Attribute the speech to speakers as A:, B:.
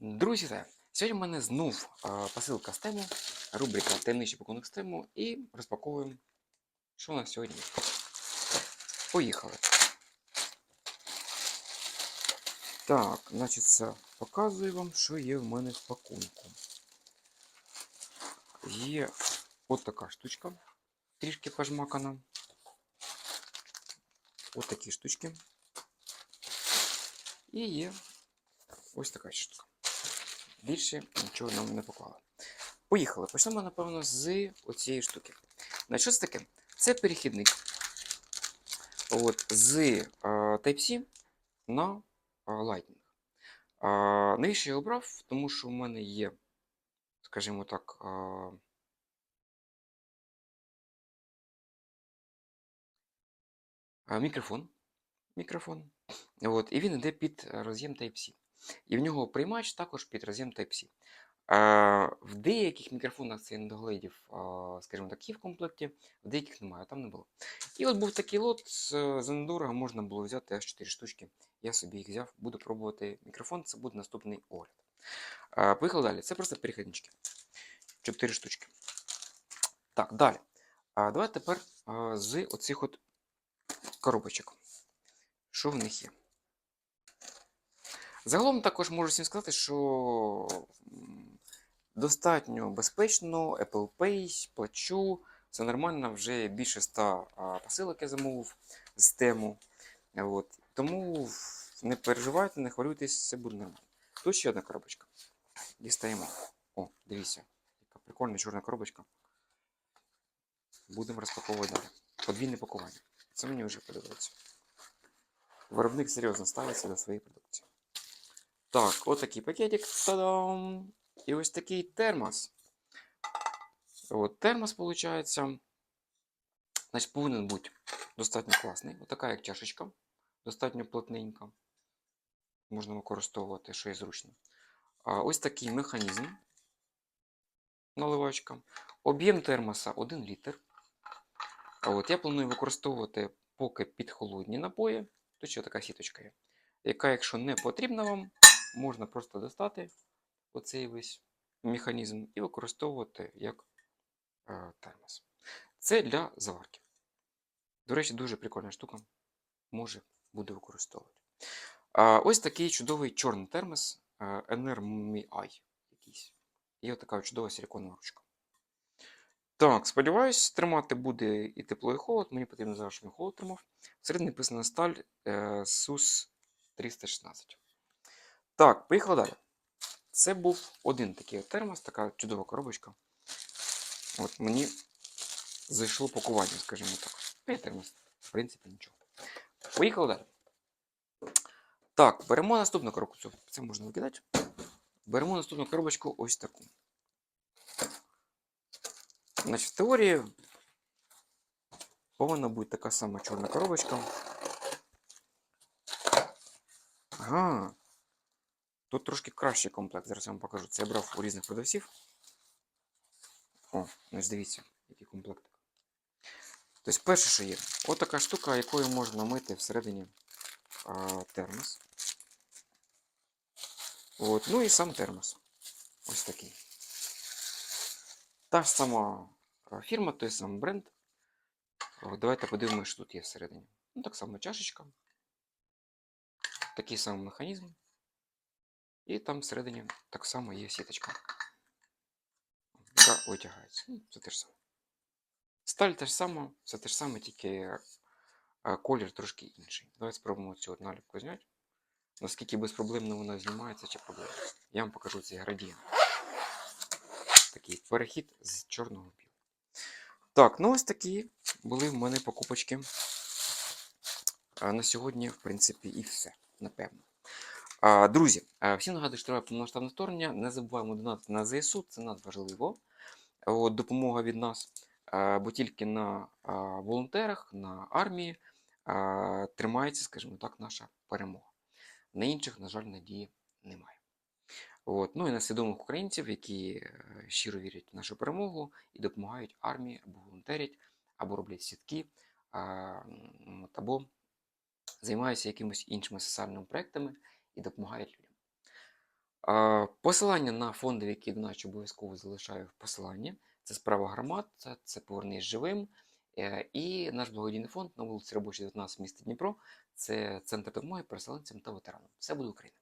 A: Друзі, сьогодні в мене знов посилка з тему, рубрика Таємничий пакунок з тему і розпаковуємо, що у нас сьогодні. Поїхали. Так, значить, це показую вам, що є в мене в пакунку. Є от така штучка, трішки пожмакана. От такі штучки. І є ось така штука. Більше нічого нам не поклали. Поїхали. Почнемо, напевно, з оцієї штуки. Значить, що це таке? Це перехідник от, з е, Type-C на е, Lightning. Е, навіщо я обрав? Тому що в мене є, скажімо так, мікрофон. Мікрофон. От, і він йде під роз'єм Type-C. І в нього приймач також під роз'єм Type-C. В деяких мікрофонах це недогледів, е, скажімо так, є в комплекті, в деяких немає, там не було. І от був такий лот, з- недорого можна було взяти аж 4 штучки. Я собі їх взяв, буду пробувати мікрофон, це буде наступний огляд. Поїхали далі. Це просто перехіднички. 4 штучки. Так, далі. Давайте тепер з оцих от коробочок. Що в них є? Загалом також можу всім сказати, що достатньо безпечно, Apple Pay, плачу, все нормально, вже більше 100 посилок я замовив з тему. От. Тому не переживайте, не хвилюйтесь, все буде нормально. Тут ще одна коробочка. Дістаємо. О, дивіться, яка прикольна чорна коробочка. Будемо розпаковувати далі. Подвійне пакування. Це мені вже подобається. Виробник серйозно ставиться до своєї продукції. Так, отакий пакетик. Та-дам! І ось такий термос. От термос, виходить, значить, повинен бути достатньо класний. Отака як чашечка, достатньо плотненька. Можна використовувати, що є зручно. А, ось такий механізм. Наливачка. Об'єм термоса 1 літр. А от я планую використовувати поки під холодні напої. Тут ще така сіточка є. Яка, якщо не потрібна вам, можна просто достати оцей весь механізм і використовувати як е, термос. Це для заварки. До речі, дуже прикольна штука. Може, буду використовувати. А, ось такий чудовий чорний термос е, NRMI якийсь. І отака чудова силиконова ручка. Так, сподіваюсь, тримати буде і тепло, і холод. Мені потрібно зараз, щоб він холод тримав. Всередині написана сталь е, SUS 316. Так, поїхали далі. Це був один такий термос, така чудова коробочка. От мені зайшло пакування, скажімо так. Та й термос, в принципі, нічого. Поїхали далі. Так, беремо наступну коробку. Це можна викидати. Беремо наступну коробочку ось таку. Значить, в теорії повинна бути така сама чорна коробочка. Ага. Тут трошки кращий комплект. Зараз я вам покажу. Це я брав у різних продавців. О, ось дивіться, який комплектик. Тобто, перше, що є, от така штука, якою можна мити всередині а, термос. От, ну і сам термос. Ось такий. Та ж сама фірма, той самий бренд. Давайте подивимося, що тут є всередині. Ну, так само чашечка. Такий самий механізм. І там всередині так само є сіточка, яка витягається. Ну, Це те ж саме. Сталь те ж сама, все те ж саме, тільки е, колір трошки інший. Давайте спробуємо цю наліпку зняти. Наскільки безпроблемно вона знімається чи проблема. Я вам покажу цей градієнт. Такий перехід з чорного в білий. Так, ну ось такі були в мене покупочки. А на сьогодні, в принципі, і все, напевно. Друзі, всім нагадую, що треба повномасштабне вторгнення. Не забуваємо донатити на ЗСУ, це надважливо. От, допомога від нас. Бо тільки на волонтерах, на армії тримається, скажімо так, наша перемога. На інших, на жаль, надії немає. От. Ну і на свідомих українців, які е, щиро вірять в нашу перемогу і допомагають армії, або волонтерять, або роблять сітки, або займаються якимись іншими соціальними проектами і допомагають людям. Посилання на фонди, які доначу обов'язково залишаю в посиланні. Це справа громад, це, це повернись живим. Е, І наш благодійний фонд на вулиці Робочій 19 міста Дніпро. Це центр допомоги переселенцям та ветеранам. Все буде Україна.